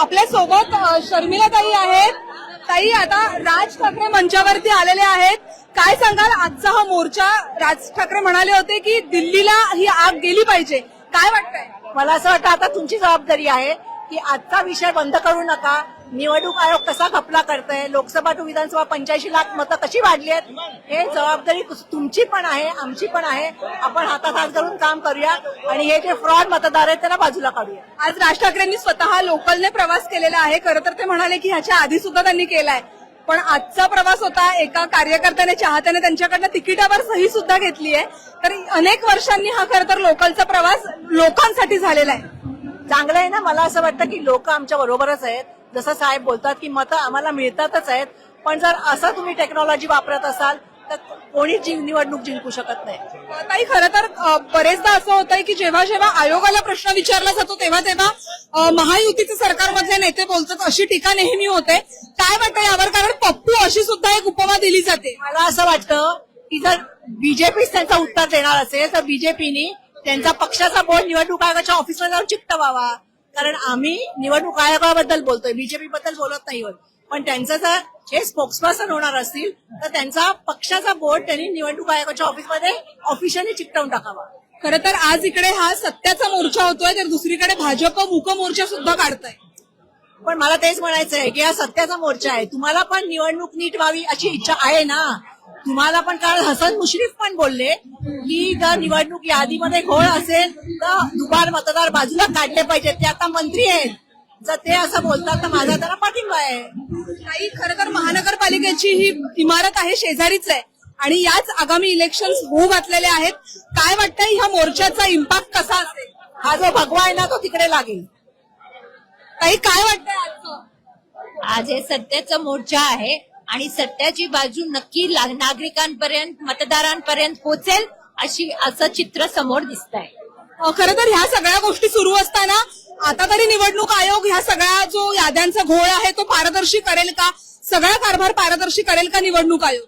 आपल्यासोबत शर्मिला ताई आहेत. ताई आता राज ठाकरे मंचावरती आलेले आहेत. काय सांगाल? आजचा हा मोर्चा राज ठाकरे म्हणाले होते की दिल्लीला ही आग गेली पाहिजे. काय वाटतंय? मला असं वाटतं आता तुमची जबाबदारी आहे. की आजचा विषय बंद करू नका. निवडणूक आयोग कसा खपला करतोय? लोकसभा टू विधानसभा पंच्याऐंशी लाख मतं कशी वाढली आहेत? हे जबाबदारी तुमची पण आहे आमची पण आहे. आपण हातात हात घालून काम करूया आणि हे जे फ्रॉड मतदार आहेत त्यांना बाजूला काढूया. आज राज ठाकरेंनी स्वतः लोकलने प्रवास केलेला आहे. खरं तर ते म्हणाले की ह्याच्या आधी सुद्धा त्यांनी केलाय. पण आजचा प्रवास होता एका कार्यकर्त्याने चाहत्याने त्यांच्याकडनं तिकिटावर सही सुद्धा घेतली आहे तर अनेक वर्षांनी हा खरं तर लोकलचा प्रवास लोकांसाठी झालेला आहे. चांगलं आहे ना? मला असं वाटतं की लोक आमच्या बरोबरच आहेत. जसं साहेब बोलतात की मतं आम्हाला मिळतातच आहेत. पण जर असं तुम्ही टेक्नॉलॉजी वापरत असाल तर कोणीच जिं- निवडणूक जिंकू शकत नाही. ताई खरं तर बरेचदा असं होतंय की जेव्हा जेव्हा आयोगाला प्रश्न विचारला जातो तेव्हा तेव्हा महायुतीचे सरकारमधले नेते बोलतात अशी टीका नेहमी होते. काय वाटतं यावर? कारण पप्पू अशी सुद्धा एक उपमा दिली जाते. मला असं वाटतं की जर बीजेपीच त्यांचं उत्तर देणार असेल तर बीजेपीनी त्यांचा पक्षाचा बोर्ड निवडणूक आयोगाच्या ऑफिसवर जाऊन चिकटवावा कारण आम्ही निवडणूक आयोगाबद्दल बोलतोय बीजेपी बद्दल बोलत नाही होत पण त्यांचं जर हे स्पोक्सपर्सन होणार असतील तर त्यांचा पक्षाचा बोर्ड त्यांनी निवडणूक आयोगाच्या ऑफिसमध्ये ऑफिशियली चिकटवून टाकावा. खरं तर आज इकडे हा सत्याचा मोर्चा होतोय तर दुसरीकडे भाजप मूक मोर्चा सुद्धा काढताय. पण मला तेच म्हणायचं आहे की हा सत्याचा मोर्चा आहे. तुम्हाला पण निवडणूक नीट व्हावी अशी इच्छा आहे ना? तुम्हाला पण काल हसन मुश्रीफ पण बोलले की जर निवडणूक यादीमध्ये घोळ असेल तर दुबार मतदार बाजूला काढले पाहिजेत. ते आता मंत्री आहेत. जर ते असं बोलतात तर माझा त्यांना पाठिंबा आहे. ताई खरं तर महानगरपालिकेची ही इमारत आहे शेजारीच आहे. आणि याच आगामी इलेक्शन होऊ घातलेले आहेत. काय वाटतंय ह्या मोर्चाचा इम्पॅक्ट कसा असेल? हा जो भगवा आहे ना तो तिकडे लागेल. ताई काय वाटतंय आजचं? आज हे सत्याचा मोर्चा आहे. आणि सत्याची बाजू नक्की नागरिकांपर्यंत मतदारांपर्यंत पोहोचेल अशी असं चित्र समोर दिसत आहे खरं तर ह्या सगळ्या गोष्टी सुरू असताना आता तरी निवडणूक आयोग ह्या सगळ्या जो याद्यांचा घोळ आहे तो पारदर्शी करेल का? सगळा कारभार पारदर्शी करेल का निवडणूक आयोग?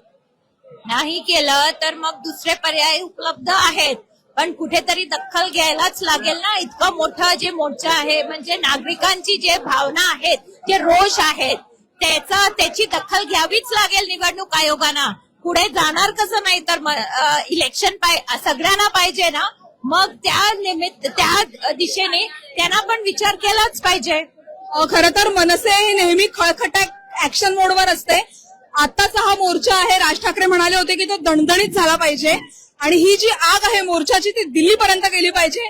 नाही केलं तर मग दुसरे पर्याय उपलब्ध आहेत. पण कुठेतरी दखल घ्यायलाच लागेल ना? इतकं मोठं जे मोर्चा आहे म्हणजे नागरिकांची जे भावना आहेत जे रोष आहेत त्याचा त्याची दखल घ्यावीच लागेल निवडणूक आयोगानं. पुढे जाणार कसं नाही तर इलेक्शन पाय सगळ्यांना पाहिजे ना? मग त्या निमित्त त्या दिशेने त्यांना पण विचार केलाच पाहिजे. खर तर मनसे हे नेहमी खळखटक ऍक्शन मोडवर असते. आताचा हा मोर्चा आहे राज ठाकरे म्हणाले होते की तो दणदणीत झाला पाहिजे. आणि ही जी आग आहे मोर्चाची ती दिल्लीपर्यंत गेली पाहिजे.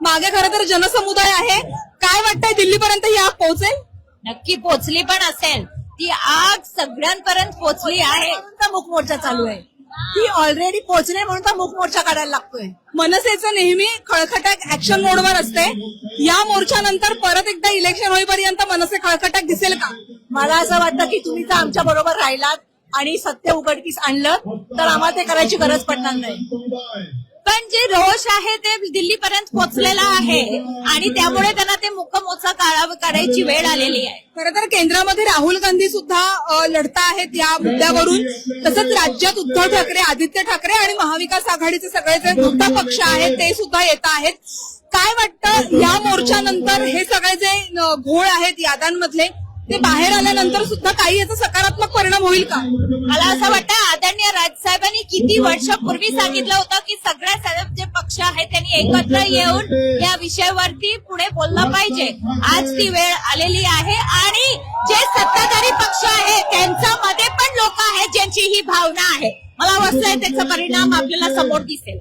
मागे खरं तर जनसमुदाय आहे. काय वाटतंय दिल्लीपर्यंत ही आग पोहोचेल? नक्की पोचली पण असेल. ती आग सगळ्यांपर्यंत पोचली आहे. मूक मोर्चा चालू आहे. ती ऑलरेडी पोहोचणे म्हणून तर मूक मोर्चा काढायला लागतोय. मनसेचं नेहमी खळखटाक ऍक्शन मोडवर असते. या मोर्चानंतर परत एकदा इलेक्शन होईपर्यंत मनसे खळखटाक दिसेल का? मला असं वाटतं की तुम्ही जर आमच्या बरोबर राहिलात आणि सत्य उघडकीस आणलं तर आम्हाला ते करायची गरज पडणार नाही. पण जे रोष आहे ते दिल्लीपर्यंत पोहोचलेला आहे. आणि त्यामुळे त्यांना ते मुकमोचा काढा काढायची वेळ आलेली आहे. खरं तर केंद्रामध्ये राहुल गांधी सुद्धा लढता आहेत या मुद्द्यावरून. तसंच राज्यात उद्धव ठाकरे आदित्य ठाकरे आणि महाविकास आघाडीचे सगळे जे मोठा पक्ष आहेत ते सुद्धा येत आहेत. काय वाटतं या मोर्चानंतर हे सगळे जे घोळ आहेत यादांमधले ते बाहेर आल्यानंतर सुद्धा काही याचा सकारात्मक परिणाम होईल का? मला असं वाटतं आदरणीय राजसाहेबांनी किती वर्षापूर्वी सांगितलं होतं की सगळ्या सर्व जे पक्ष आहेत त्यांनी एकत्र येऊन या विषयावरती पुढे बोललं पाहिजे. आज ती वेळ आलेली आहे आणि जे सत्ताधारी पक्ष आहे त्यांच्यामध्ये पण लोक आहेत ज्यांची ही भावना आहे. मला वाटतंय त्याचा परिणाम आपल्याला समोर दिसेल.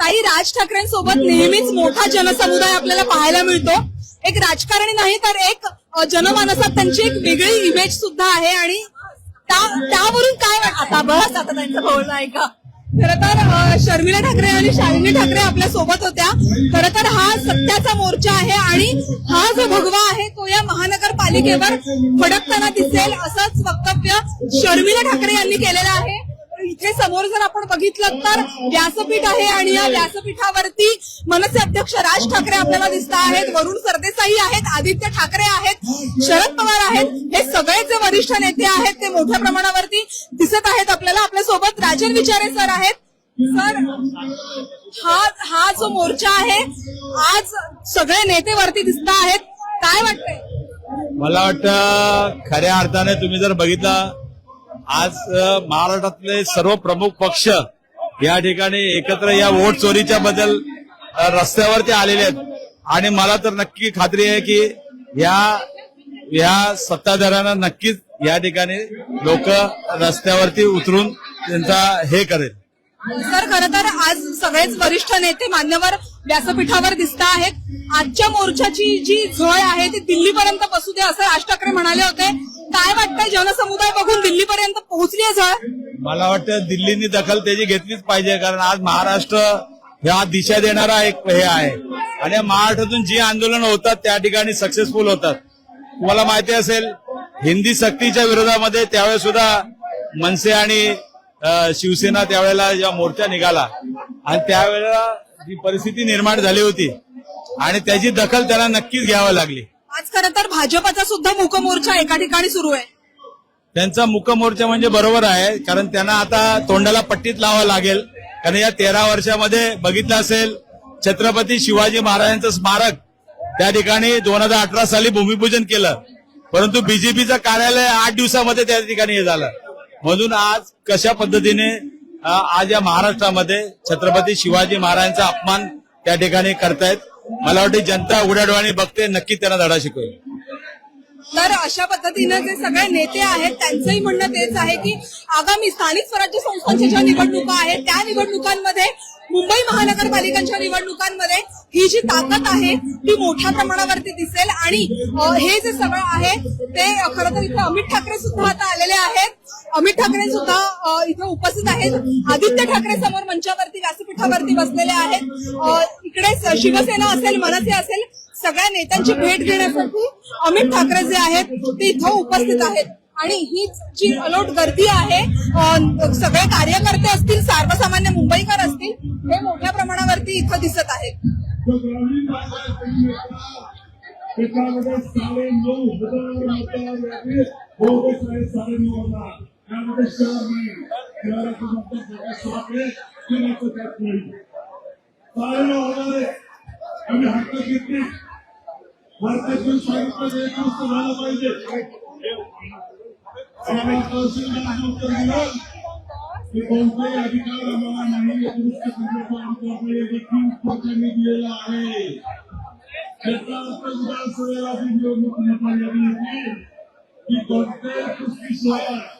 ताई राज ठाकरेंसोबत नेहमीच मोठा जनसमुदाय आपल्याला पाहायला मिळतो. एक राजकारणी नाही तर एक जनमानसात त्यांची एक वेगळी इमेज सुद्धा आहे आणि त्यावरून काय आता बस आता त्यांचं बोलणं ऐका खर तर शर्मिला ठाकरे आणि शालिनी ठाकरे आपल्यासोबत होत्या. खरं तर हा सत्याचा मोर्चा आहे आणि हा जो भगवा आहे तो या महानगरपालिकेवर फडकताना दिसेल असंच वक्तव्य शर्मिला ठाकरे यांनी केलेलं आहे. इथे समोर जर आपण बघितलं तर व्यासपीठ आहे आणि या व्यासपीठावरती मनसे अध्यक्ष राज ठाकरे आपल्याला दिसत आहेत. वरुण सरदेसाई आहेत आदित्य ठाकरे आहेत शरद पवार आहेत. हे सगळे जे वरिष्ठ नेते आहेत ते मोठ्या प्रमाणावरती दिसत आहेत आपल्याला. आपल्यासोबत राजन विचारे सर आहेत. सर हा हा जो मोर्चा आहे आज सगळे नेते वरती दिसत आहेत. काय वाटतंय? मला वाटतं खऱ्या अर्थाने तुम्ही जर बघितलं आज महाराष्ट्रातले सर्व प्रमुख पक्ष या ठिकाणी एकत्र या वोट चोरीच्या बद्दल रस्त्यावरती आलेले आहेत. आणि मला तर नक्की खात्री आहे की या या सत्ताधाऱ्यांना नक्कीच या ठिकाणी लोक रस्त्यावरती उतरून त्यांचा हे करेल. सर खर तर आज सगळेच वरिष्ठ नेते मान्यवर व्यासपीठावर दिसत आहेत. आजच्या मोर्चाची जी झोय आहे ती दिल्लीपर्यंत बसू दे असं राज ठाकरे म्हणाले होते. काय वाटतंय? जनसमुदाय बघून दिल्लीपर्यंत पोहोचली सर? मला वाटतं दिल्लीनी दखल त्याची घेतलीच पाहिजे कारण आज महाराष्ट्र ह्या दिशा देणारा एक हे आहे. आणि महाराष्ट्रातून जी आंदोलन होतात त्या ठिकाणी सक्सेसफुल होतात. तुम्हाला माहिती असेल हिंदी सक्तीच्या विरोधामध्ये त्यावेळेस सुद्धा मनसे आणि शिवसेना त्यावेळेला जेव्हा मोर्चा निघाला. आणि त्यावेळेला जी परिस्थिती निर्माण झाली होती आणि त्याची दखल त्याला नक्कीच घ्यावी लागली. आज खरं तर भाजपचा सुद्धा मुकमोर्चा एका ठिकाणी सुरू आहे. त्यांचा मुकमोर्चा म्हणजे बरोबर आहे कारण त्यांना आता तोंडाला पट्टीत लावा लागेल. कारण या तेरा वर्षामध्ये बघितलं असेल छत्रपती शिवाजी महाराजांचं स्मारक त्या ठिकाणी दोन हजार अठरा साली भूमिपूजन केलं. परंतु बीजेपीचं कार्यालय आठ दिवसामध्ये त्या ठिकाणी हे झालं. म्हणून आज कशा पद्धतीने आज या महाराष्ट्रामध्ये छत्रपती शिवाजी महाराजांचा अपमान त्या ठिकाणी करतायत मला वाटतं जनता उघड्या डोळ्याने बघते नक्की त्यांना धडा शिकवेल. तर अशा पद्धतीनं जे सगळे नेते आहेत त्यांचंही म्हणणं तेच आहे की आगामी स्थानिक स्वराज्य संस्थांच्या ज्या निवडणुका आहेत त्या निवडणुकांमध्ये मुंबई महानगरपालिकांच्या निवडणुकांमध्ये ही जी ताकद आहे ती मोठ्या प्रमाणावरती दिसेल. आणि हे जे सगळं आहे ते खरं तर इथे अमित ठाकरे सुद्धा आता आलेले आहेत. अमित ठाकरे सुद्धा इथे उपस्थित आहेत. आदित्य ठाकरे समोर मंचावरती व्यासपीठावरती बसलेले आहेत. इकडे शिवसेना असेल मनसे असेल सगळ्या नेत्यांची भेट घेण्यासाठी अमित ठाकरे जे आहेत ते इथं उपस्थित आहेत. आणि हीच जी अलोट गर्दी आहे सगळे कार्यकर्ते असतील सर्वसामान्य मुंबईकर असतील हे मोठ्या प्रमाणावरती इथं दिसत आहेत. आहे साडे नऊ हजार साडे नऊ हजार. आम्ही हक्क घेतली भारतातून सांगितलं एक दिवस झालं पाहिजे आम्हाला तहसीलदारांनी उत्तर दिलं की कोणताही अधिकार आम्हाला नाही हे दुरुस्त करण्याचा अधिकार नाही हे देखील उत्तर त्यांनी दिलेलं आहे त्याचा अर्थ विधानसभेला जी निवडणूक निर्माण झाली होती की कोणत्याही कुस्तीशिवाय स्थानिक